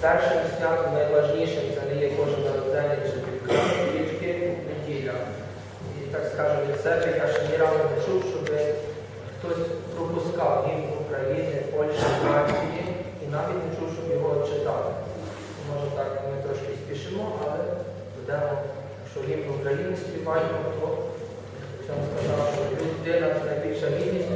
першим святом найважнішим це не є Боже народження чи тільки неділя. І так скажу від себе, я ще ні разу не чув, щоб хтось пропускав гімн України, Польщі, Франції, і навіть не чув, щоб його читали. Може так ми трошки спішимо, але будемо, якщо гімн України співаємо, то я вам сказав, що людина це найбільша гідність,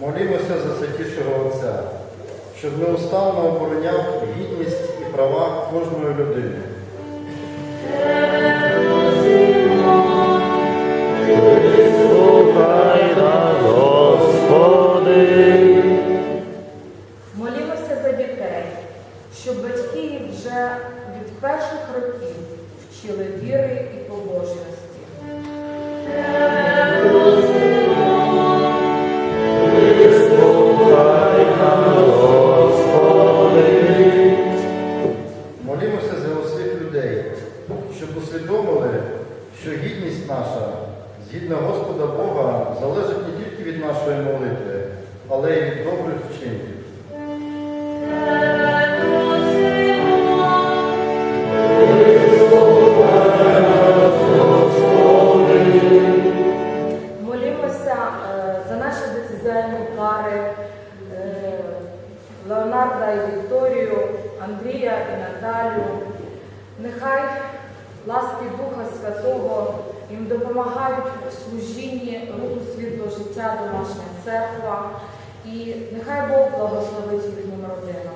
Молімося за святішого Отця, щоб неустанно обороняв гідність і права кожної людини. людей добрих вчинків. Е, за наші децизельні пари е, Леонарда і Вікторію, Андрія і Наталю. Нехай ласки Духа Святого їм допомагають в служінні руху світло життя домашня церква. І нехай Бог благословить їхню родину.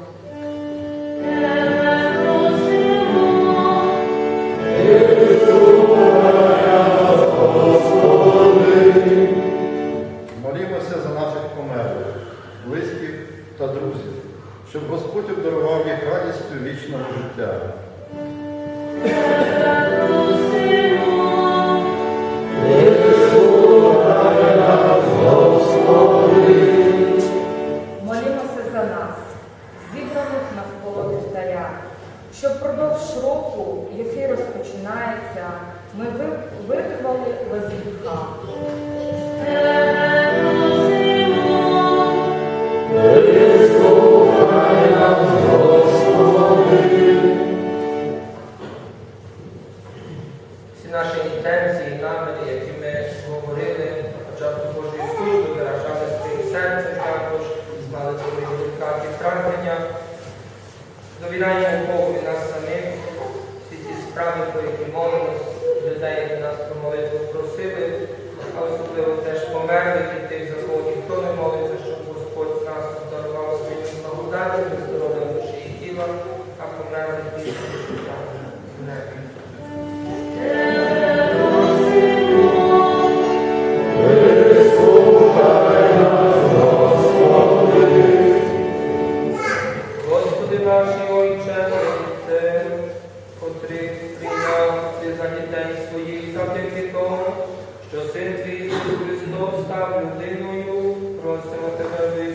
Молімося за наших померлих, близьких та друзів, щоб Господь обдарував їх радістю вічного життя. За нас, зібраних навколо вівтаря, щоб впродовж року, який розпочинається, ми ви- без гріха. Всі делікатні. Довіряємо Богу і нас самих, всі ті справи, про які молимось, людей, які нас про просили, а особливо теж померлих і тих, за ніхто не молиться, щоб Господь нас дарував своїм благодаттям, Наші ойче, Ojcze, котрих прийняв ти за дітей своїх завдяки тому, що Син Твій Ісус Христос став людиною, просимо тебе.